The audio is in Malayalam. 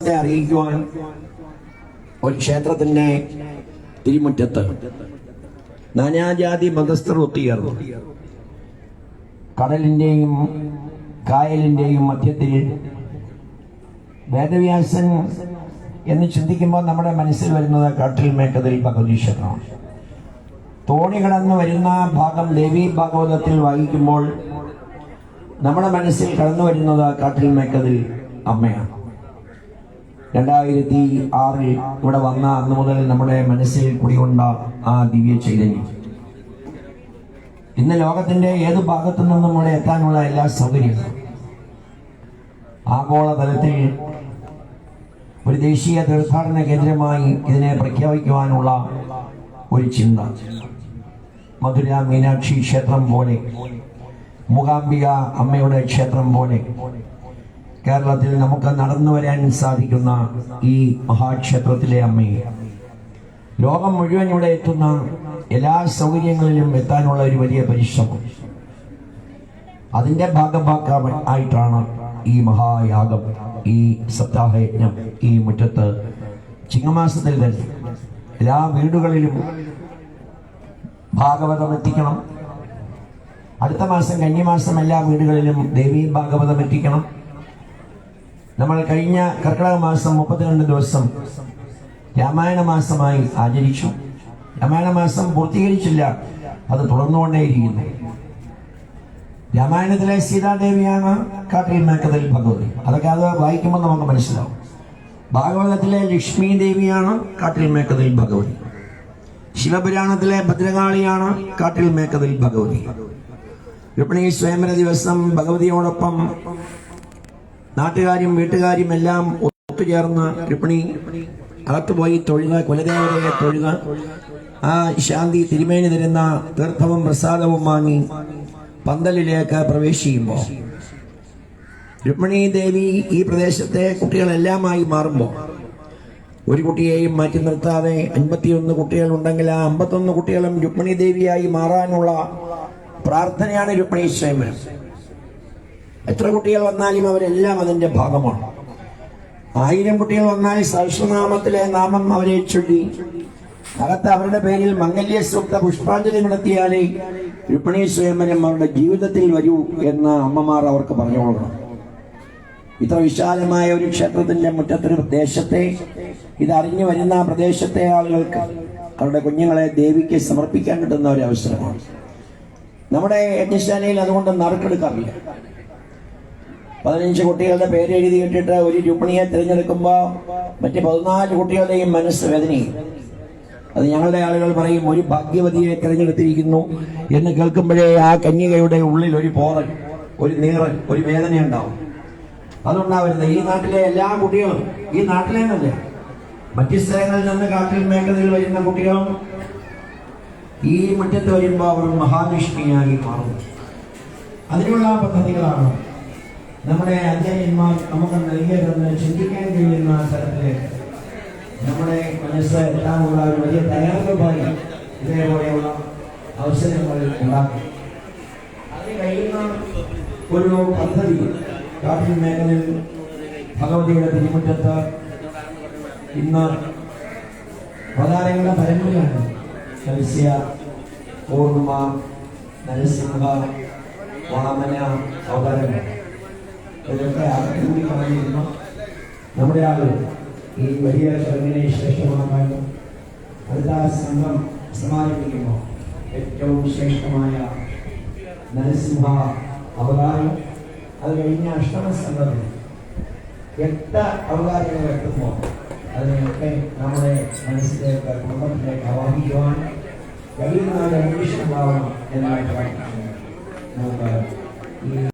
അറിയിക്കുവാൻ ഒരു ക്ഷേത്രത്തിന്റെ തിരുമുറ്റത്ത് നാനാജാതി മതസ്ഥർ ഒത്തുചേർന്നു. കടലിന്റെയും കായലിന്റെയും മധ്യത്തിൽ വേദവ്യാസൻ എന്ന് ചിന്തിക്കുമ്പോൾ നമ്മുടെ മനസ്സിൽ വരുന്നത് കാട്ടിൽ മേക്കതിൽ ഭഗവതീശ്വരനാണ് തോണി കടന്നു വരുന്ന ഭാഗം ദേവി ഭാഗവതത്തിൽ വായിക്കുമ്പോൾ നമ്മുടെ മനസ്സിൽ കടന്നു വരുന്നത് കാട്ടിൽ മേക്കതിൽ അമ്മയാണ്. രണ്ടായിരത്തി ആറിൽ ഇവിടെ വന്ന അന്ന് മുതൽ നമ്മുടെ മനസ്സിൽ കുടികൊണ്ട ആ ദിവ്യ ചൈതന്യം. ഇന്ന് ലോകത്തിന്റെ ഏത് ഭാഗത്തു നിന്നും ഇവിടെ എത്താനുള്ള എല്ലാ സൗകര്യങ്ങളും. ആഗോളതലത്തിൽ ഒരു ദേശീയ തീർത്ഥാടന കേന്ദ്രമായി ഇതിനെ പ്രഖ്യാപിക്കുവാനുള്ള ഒരു ചിന്ത. മധുര മീനാക്ഷി ക്ഷേത്രം പോലെ മൂകാംബിക അമ്മയുടെ ക്ഷേത്രം പോലെ കേരളത്തിൽ നമുക്ക് നടന്നു വരാൻ സാധിക്കുന്ന ഈ മഹാക്ഷേത്രത്തിലെ അമ്മയെ ലോകം മുഴുവൻ ഇവിടെ എത്തുന്ന എല്ലാ സൗകര്യങ്ങളിലും എത്താനുള്ള ഒരു വലിയ പരിശ്രമം. അതിന്റെ ഭാഗഭാഗ ആയിട്ടാണ് ഈ മഹായാഗം ഈ സപ്താഹയജ്ഞം ഈ മുറ്റത്ത് ചിങ്ങമാസത്തിൽ തന്നെ എല്ലാ വീടുകളിലും ഭാഗവതം എത്തിക്കണം. അടുത്ത മാസം കന്നിമാസം എല്ലാ വീടുകളിലും ദേവീ ഭാഗവതം എത്തിക്കണം. നമ്മൾ കഴിഞ്ഞ കർക്കിടക മാസം മുപ്പത്തിരണ്ട് ദിവസം രാമായണ മാസമായി ആചരിച്ചു. രാമായണ മാസം പൂർത്തീകരിച്ചില്ല. അത് തുടർന്നുകൊണ്ടേയിരിക്കുന്നു. രാമായണത്തിലെ സീതാദേവിയാണ് കാട്ടിൽ മേക്കതിൽ ഭഗവതി. അതൊക്കെ അത് വായിക്കുമ്പോൾ നമുക്ക് മനസ്സിലാവും. ഭാഗവതത്തിലെ ലക്ഷ്മി ദേവിയാണ് കാട്ടിൽ മേക്കതിൽ ഭഗവതി. ശിവപുരാണത്തിലെ ഭദ്രകാളിയാണ് കാട്ടിൽ മേക്കതിൽ ഭഗവതി. രുക്മിണി സ്വയംവര ദിവസം ഭഗവതിയോടൊപ്പം നാട്ടുകാരും വീട്ടുകാരും എല്ലാം ഒത്തുചേർന്ന രുക്മിണി അകത്തുപോയി തൊഴുക കുലദേവതയെ തൊഴുക. ആ ശാന്തി തിരുമേനി തരുന്ന തീർത്ഥവും പ്രസാദവും വാങ്ങി പന്തലിലേക്ക് പ്രവേശിക്കുമ്പോൾ രുക്മിണി ദേവി ഈ പ്രദേശത്തെ കുട്ടികളെല്ലാമായി മാറുമ്പോൾ ഒരു കുട്ടിയെയും മാറ്റി നിർത്താതെ അൻപത്തിയൊന്ന് കുട്ടികൾ ഉണ്ടെങ്കിൽ ആ അമ്പത്തൊന്ന് കുട്ടികളും രുക്മിണി ദേവിയായി മാറാനുള്ള പ്രാർത്ഥനയാണ് രുക്മിണി സ്വയംവരം. എത്ര കുട്ടികൾ വന്നാലും അവരെല്ലാം അതിന്റെ ഭാഗമാണ്. ആയിരം കുട്ടികൾ വന്നാൽ സഹസ്രനാമത്തിലെ നാമം അവരെ ചൊല്ലി. അകത്ത് അവരുടെ പേരിൽ മംഗല്യ സൂക്ത പുഷ്പാഞ്ജലി നടത്തിയാലേ രുക്മിണി സ്വയംവരം അവരുടെ ജീവിതത്തിൽ വരൂ എന്ന് അമ്മമാർ അവർക്ക് പറഞ്ഞു കൊടുക്കണം. ഇത്ര വിശാലമായ ഒരു ക്ഷേത്രത്തിന്റെ മുറ്റത്തൊരു പ്രദേശത്തെ ഇതറിഞ്ഞു വരുന്ന പ്രദേശത്തെ ആളുകൾക്ക് അവരുടെ കുഞ്ഞുങ്ങളെ ദേവിക്ക് സമർപ്പിക്കാൻ കിട്ടുന്ന ഒരു അവസരമാണ്. നമ്മുടെ യജ്ഞശാലയിൽ അതുകൊണ്ട് നറുക്കെടുക്കാറില്ല. പതിനഞ്ച് കുട്ടികളുടെ പേര് എഴുതി ഇട്ടിട്ട് ഒരു രുക്മിണിയെ തിരഞ്ഞെടുക്കുമ്പോൾ മറ്റ് പതിനാല് കുട്ടികളുടെയും മനസ്സ് വേദനയും അത് ഞങ്ങളുടെ ആളുകൾ പറയും ഒരു ഭാഗ്യവതിയെ തിരഞ്ഞെടുത്തിരിക്കുന്നു എന്ന് കേൾക്കുമ്പോഴേ ആ കന്യകയുടെ ഉള്ളിൽ ഒരു പോറൽ ഒരു നീറൽ ഒരു വേദന ഉണ്ടാവും. അതുണ്ടാവരുത്. ഈ നാട്ടിലെ എല്ലാ കുട്ടികളും ഈ നാട്ടിലെ തന്നെ മറ്റു സ്ഥലങ്ങളിൽ നിന്ന് കാട്ടിൽ മേഖലയിൽ വരുന്ന കുട്ടികളും ഈ മുറ്റത്ത് വരുമ്പോൾ അവർ മഹാലക്ഷ്മിയായി മാറും അതിനുള്ള പദ്ധതികളാണ് നമ്മുടെ അധ്യയന്മാർ നമുക്ക് നൽകിയതെന്ന് ചിന്തിക്കാൻ കഴിയുന്ന തരത്തിലേക്ക് നമ്മുടെ മനസ്സ് എല്ലാമുള്ള ഒരു വലിയ തയ്യാറെടുപ്പായി ഇതേപോലെയുള്ള അവസരങ്ങൾ ഉണ്ടാക്കി. അത് കഴിയുന്ന ഒരു പദ്ധതി കാട്ടിൽ മേഖലയിൽ ഭഗവതിയുടെ തിരുമുറ്റത്ത് ഇന്ന് അവതാരങ്ങളുടെ പരമ്പരയാണ്. കൽസ്യ പൂർണിമ നരസിംഹ വാമന അവതാരങ്ങൾ. ഇതൊക്കെ പറഞ്ഞിരുന്നു നമ്മുടെ ആൾ ഈ വലിയ ചടങ്ങിനെ ശ്രേഷ്ഠമാക്കാനും അടുത്ത സംഘം സമാപിപ്പിക്കുമ്പോൾ ഏറ്റവും ശ്രേഷ്ഠമായ നരസിംഹ അവതാരം അത് കഴിഞ്ഞ അഷ്ടമ സംഘത്തിൽ എട്ട് അവതാരങ്ങൾ എത്തുമ്പോൾ അതിനൊക്കെ നമ്മുടെ മനസ്സിലേക്ക് കുടുംബത്തിലേക്ക് ആവാഹിക്കുവാൻ കഴിയുന്ന ഒരു അന്വേഷണം ഉണ്ടാവണം എന്നായിട്ട് പ്രാർത്ഥിക്കുന്നത് നമുക്ക് ഈ